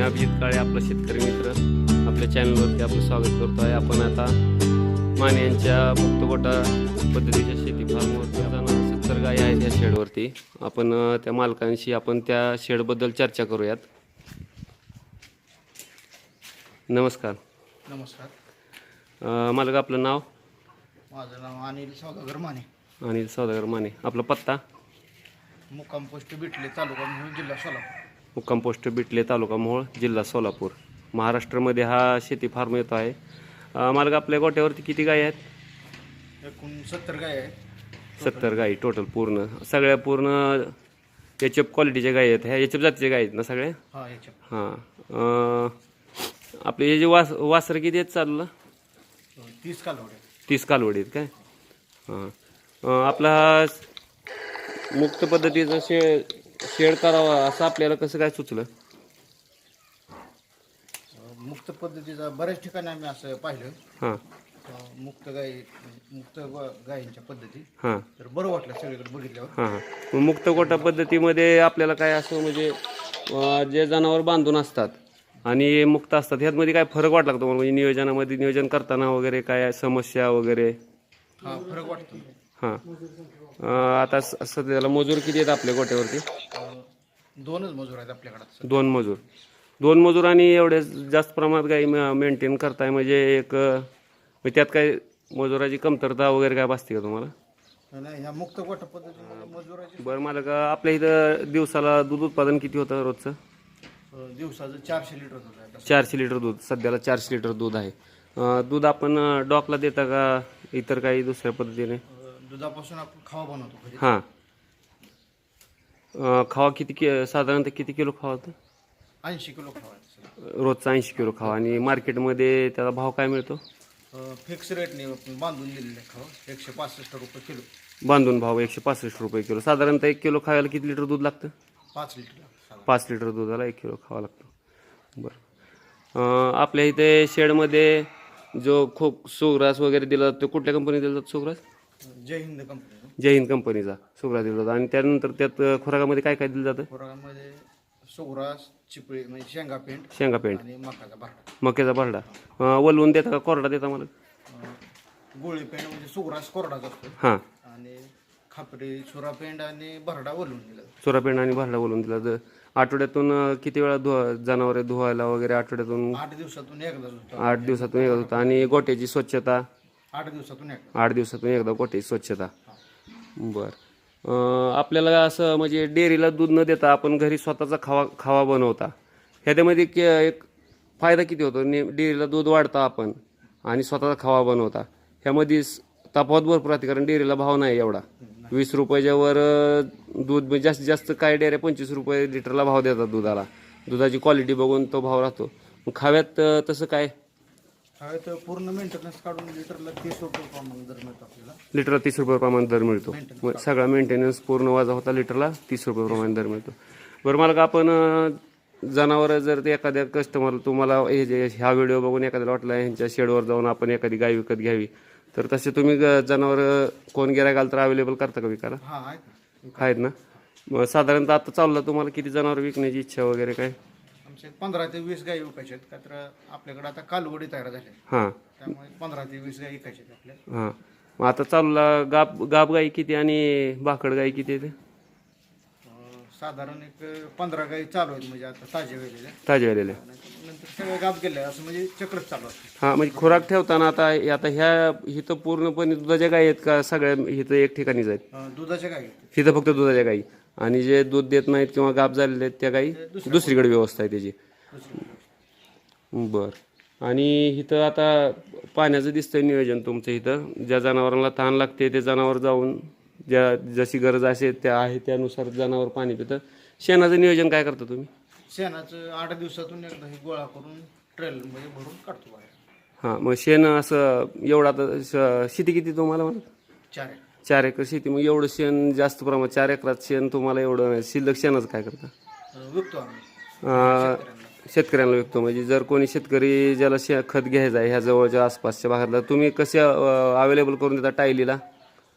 मी अभिजित काळे आपला शेतकरी मित्र. आपल्या चॅनलवरती आपलं स्वागत करतो आहे. आपण आता माने यांच्या मुक्तगोटा पद्धतीच्या शेती फार्मवरती जाणार सत्तर गायी आहेत या शेडवरती. आपण त्या मालकांशी आपण त्या शेडबद्दल चर्चा करूयात. नमस्कार. नमस्कार. मालक आपलं नाव? माझं नाव अनिल सौदागर माने. आणि सौदागर माने. आपला पत्ता? मुक्काम पोस्ट बिटले तालुका म्हणून जिल्हा सोलापूर. मुक्काम पोस्ट बिटले तालुका मोहोळ जिल्हा सोलापूर. महाराष्ट्रामध्ये हा शेती फार्म येतो आहे. मालक आपल्या गोट्यावरती किती गायी आहेत? एकूण सत्तर गाय आहे सत्तर गायी टोटल पूर्ण. सगळ्या पूर्ण एच एफ क्वालिटीच्या गायी आहेत. ह्या एच एफ जातीच्या गायी आहेत ना सगळ्या हा हां. आपले हे जे वास वासर किती आहेत चाललं? तीस कालवडे तीस कालवडी आहेत काय? हां. आपला हा मुक्त पद्धतीचं शे शेड करावा असं आपल्याला कसं काय सुचलं? मुक्त पद्धतीचा बऱ्याच ठिकाणी आम्ही असं पाहिलं. हां. अं, मुक्त गाय मुक्त ग- गायींच्या पद्धती. हां. तर बरं वाटलं सगळीकडे बघितल्यावर. हां हां. मुक्त गोटा पद्धतीमध्ये आपल्याला काय असं म्हणजे अं, जे जनावर बांधून असतात आणि मुक्त असतात ह्यातमध्ये काय फरक वाटला का तुम्हाला? म्हणजे नियोजनामध्ये नियोजन करताना वगैरे काय समस्या वगैरे? हा फरक वाटतो. हां. आता सध्याला मजूर किती आहेत आपल्या गोट्यावरती? दोनच मजूर आहेत आपल्याकडे. दोन मजूर. दोन मजूर आणि एवढे जास्त प्रमाणात काही मेंटेन करताय म्हणजे एक त्यात काय मजुराची कमतरता वगैरे काय भासते का तुम्हाला? बरं मला का आपल्या इथं दिवसाला दूध उत्पादन किती होतं रोजचं? दिवसाचं चारशे लिटर दूध. चारशे लिटर दूध सध्याला चारशे लिटर दूध आहे. दूध आपण डॉकला देता का इतर काही दुसऱ्या पद्धतीने? दुधापासून आपण खावा बनवतो घरी हां. अं, खावा किती कि साधारणतः किती किलो खावा होतं ऐंशी किलो खावा आहे. रोजचा ऐंशी किलो खावा. आणि मार्केटमध्ये त्याचा भाव काय मिळतो? फिक्स रेटने आपण बांधून दिलेले खावा. एकशे पासष्ट रुपये किलो. बांधून भाव एकशे पासष्ट रुपये किलो. साधारणतः एक किलो खायला किती लिटर दूध लागतं? पाच लिटर साधारण. पाच लिटर दुधाला एक किलो खावा लागतं. बरं. अं, आपल्या इथे शेडमध्ये जो खो सुग्रास वगैरे दिला जातो तो कुठल्या कंपनी दिला जातो सुग्रास? जय हिंद कंपनी जय हिंद कंपनीचा सुग्रास दिला जातो आणि त्यानंतर त्यात अं, खुराकामध्ये काय काय दिलं जातं? खुराकामध्ये सुग्रास चिपळी म्हणजे शेंगा पेंट शेंगा पेंट. आणि मकाचा बारडा मक्याचा भरडा अं, वलवून देता का? कोरडा देता मला? गोळी पेंट म्हणजे सुग्रास कोरडाच असतो. हां. आणि खापरी सुरा पेंट आणि भरडा ओलून दिला जातो. चोरापेंड आणि भरडा बोलून दिला ज- आठवड्यातून अं, किती वेळा धुवा जनावरे धुवायला वगैरे आठवड्यातून? आठ दिवसातून एकदाच होतो. आठ दिवसातून एकदा होतं. आणि गोट्याची स्वच्छता? आठ दिवसातून एकदा. आठ दिवसातून एकदा गोट्याची स्वच्छता. बर. आपल्याला असं म्हणजे डेअरीला दूध न देता आपण घरी स्वतःचा खावा खावा बनवता. ह्याच्यामध्ये के- एक फायदा किती होतो? ने डेअरीला दूध वाढता आपण आणि स्वतःचा खावा बनवता. ह्यामध्ये स- तफावत भरपूर राहते कारण डेअरीला भाव नाही एवढा. वीस रुपयाच्या वर अं, दूध म्हणजे जास्तीत जास्त काय डेअऱ्या पंचवीस रुपये लिटरला भाव देतात दुधाला. दुधाची क्वालिटी बघून तो भाव राहतो. मग खाव्यात अं, तसं काय? हवे तर पूर्ण मेंटेनन्स काढून लिटरला तीस रुपये प्रमाणे दर मिळतो आपल्याला. लिटरला तीस रुपये प्रमाणे दर मिळतो. मग सगळा मेंटेनन्स पूर्ण वाजा होता लिटरला तीस रुपये प्रमाणे दर मिळतो. बरं मला का आपण जनावर जर ते एखाद्या कस्टमर तुम्हाला हे जे ह्या व्हिडिओ बघून एखाद्याला वाटलं ह्यांच्या शेडवर जाऊन आपण एखादी गाय विकत घ्यावी तर तसे तुम्ही जनावर कोण गिराय घाल तर अवेलेबल करता का विकायला? हा आहेत ना. आहेत ना. मग साधारणतः आता चाललं तुम्हाला किती जनावर विकण्याची इच्छा वगैरे काय? आमचे पंधरा ते वीस गाई विकायचे आहेत. का तर आपल्याकडे आता कालवडी तयार झाल्या हां. त्यामुळे पंधरा ते वीस गाई विकायचे आहेत आपल्याला. हां. मग आता चालला गाब गाब गाई किती आणि भाकड गाई किती आहे ते अं, साधारण एक पंधरा गाई चालू आहेत म्हणजे आता ताज्या वेळेला ताज्या आलेल्या नंतर सगळे गाप गेले. असं म्हणजे चक्रच चालू असतं. हा म्हणजे खुराक ठेवताना आता आता ह्या इथं पूर्णपणे दुधाच्या गायी आहेत का सगळ्या इथं एक ठिकाणीच आहेत? अं, दुधाच्या गाई आहेत. इथं फक्त दुधाच्या गायी. आणि जे दूध देत नाहीत किंवा गाप झालेले आहेत त्या गायी दुसरीकडे व्यवस्था आहे त्याची. बर. आणि इथं आता पाण्याचं दिसतंय नियोजन तुमचं इथं. ज्या जनावरांना तहान लागते ते जनावर जाऊन ज्या जशी गरज असेल त्या आहे त्यानुसार जनावर पाणी पितं. शेणाचं नियोजन काय करता तुम्ही? शेणाचं आठ दिवसातून एकदा हे गोळा करून ट्रेल म्हणजे भरून काढतो बाहेर. हां मग शेण असं एवढं आता श- शेती किती तुम्हाला म्हणा चार आहे. चार एकर शेती मग एवढं शेण जास्त प्रमाणात चार एकरात शेण तुम्हाला एवढं. शिल्लक शेणाचं काय करता? विकतो आम्ही. अं, शेतकऱ्यांना विकतो. म्हणजे जर कोणी शेतकरी ज्याला शे खत घ्यायचं आहे ह्या जवळच्या आसपासच्या भागातला तुम्ही कसे अवेलेबल करून देता टायलीला?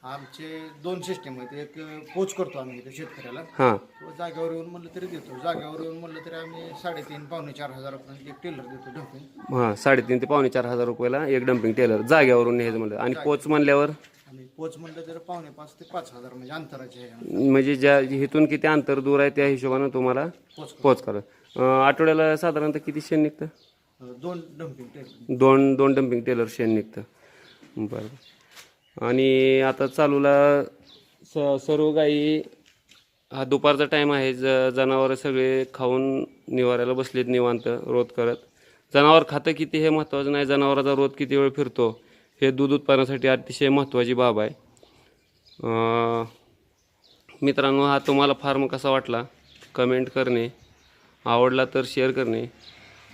आमचे दोन सिस्टीम आहेत. एक पोच करतो आम्ही इथे शेतकऱ्याला. हां. जागेवर येऊन म्हणलं तरी देतो. जागेवर येऊन म्हणलं तरी आम्ही साडेतीन पावणे चार हजारापर्यंत एक टेलर देतो ढोकून हां साडेतीन ते पावणे चार हजार रुपयाला एक डम्पिंग टेलर जाग्यावरून न्यायचं म्हणलं. आणि पोच म्हणल्यावर? आणि पोच म्हणलं तर पावणे पाच ते पाच हजार म्हणजे अंतराचे आहे. म्हणजे ज्या इथून किती अंतर दूर आहे त्या हिशोबानं तुम्हाला पोच पोच करा. अं, आठवड्याला साधारणतः किती शेण निघतं? अं, दोन डम्पिंग टेलर दोन दोन डम्पिंग टेलर शेण निघतं. बरं. आणि आता चालूला स सर्व गाई हा दुपारचा टाईम आहे. ज जनावरं सगळे खाऊन निवारायला बसलेत निवांत रोध करत. जनावर खातं किती हे महत्त्वाचं नाही. जनावराचा रोध किती वेळ फिरतो? हे दूध उत्पादनासाठी अतिशय महत्त्वाची बाब आहे. मित्रांनो हा तुम्हाला फार्म कसा वाटला? कमेंट करणे. आवडला तर शेअर करणे.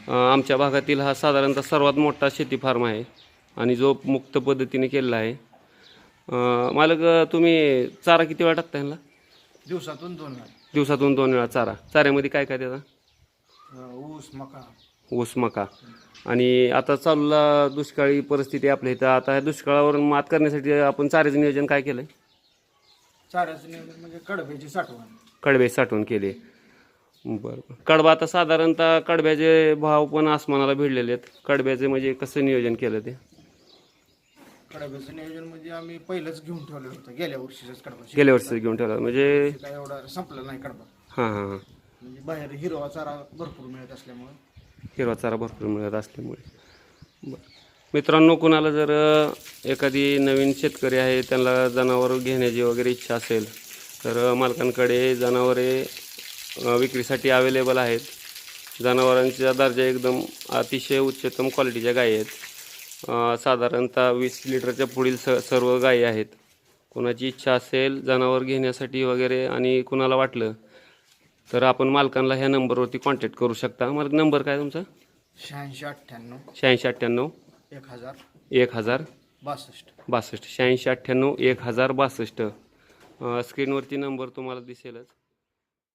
आमच्या भागातील हा साधारणतः सर्वात मोठा शेती फार्म आहे आणि जो मुक्त पद्धतीने केलेला आहे. मालक तुम्ही चारा किती वेळा टाकता ह्यांना? दिवसातून दोन वेळा. दिवसातून दोन वेळा चारा. चाऱ्यामध्ये काय काय त्याचा ऊस मका. ऊस मका. आणि आता चालूला दुष्काळी परिस्थिती आपल्या इथं. आता ह्या दुष्काळावर मात करण्यासाठी आपण चाऱ्याचं नियोजन काय केलं आहे चाऱ्याचं नियोजन म्हणजे कडब्याची साठवण. कडबे साठवून केले. बरं बरं. कडबा आता साधारणतः कडब्याचे भाव पण आसमानाला भिडलेले आहेत. कडब्याचे म्हणजे कसं नियोजन केलं ते? कडब्याचं नियोजन म्हणजे आम्ही पहिलंच घेऊन ठेवलेलं होतं. गेल्या वर्षीच कडबा गेल्या वर्षी घेऊन ठेवलं. म्हणजे काय एवढा संपला नाही कडबा. हां हां हां. म्हणजे बाहेर हिरवा चारा भरपूर मिळत असल्यामुळे. हिरवा चारा भरपूर मिळत असल्यामुळे. बरं. मित्रांनो कुणाला जर एखादी नवीन शेतकरी आहे त्यांना जनावर घेण्याची वगैरे इच्छा असेल तर मालकांकडे जनावरे विक्रीसाठी अवेलेबल आहेत. जनावरांचा दर्जा एकदम अतिशय उच्चतम क्वालिटीच्या गायी आहेत. साधारणतः वीस लिटरच्या पुढील स सर्व गायी आहेत. कोणाची इच्छा असेल जनावर घेण्यासाठी वगैरे आणि कुणाला वाटलं तर आपण मालकांना ह्या नंबरवरती कॉन्टॅक्ट करू शकता. मालक नंबर काय तुमचा? शहाऐंशी अठ्ठ्याण्णव. शहाऐंशी अठ्ठ्याण्णव. एक हजार. एक हजार. बासष्ट. बासष्ट. शहाऐंशी अठ्ठ्याण्णव एक हजार बासष्ट. स्क्रीनवरती नंबर तुम्हाला दिसेलच.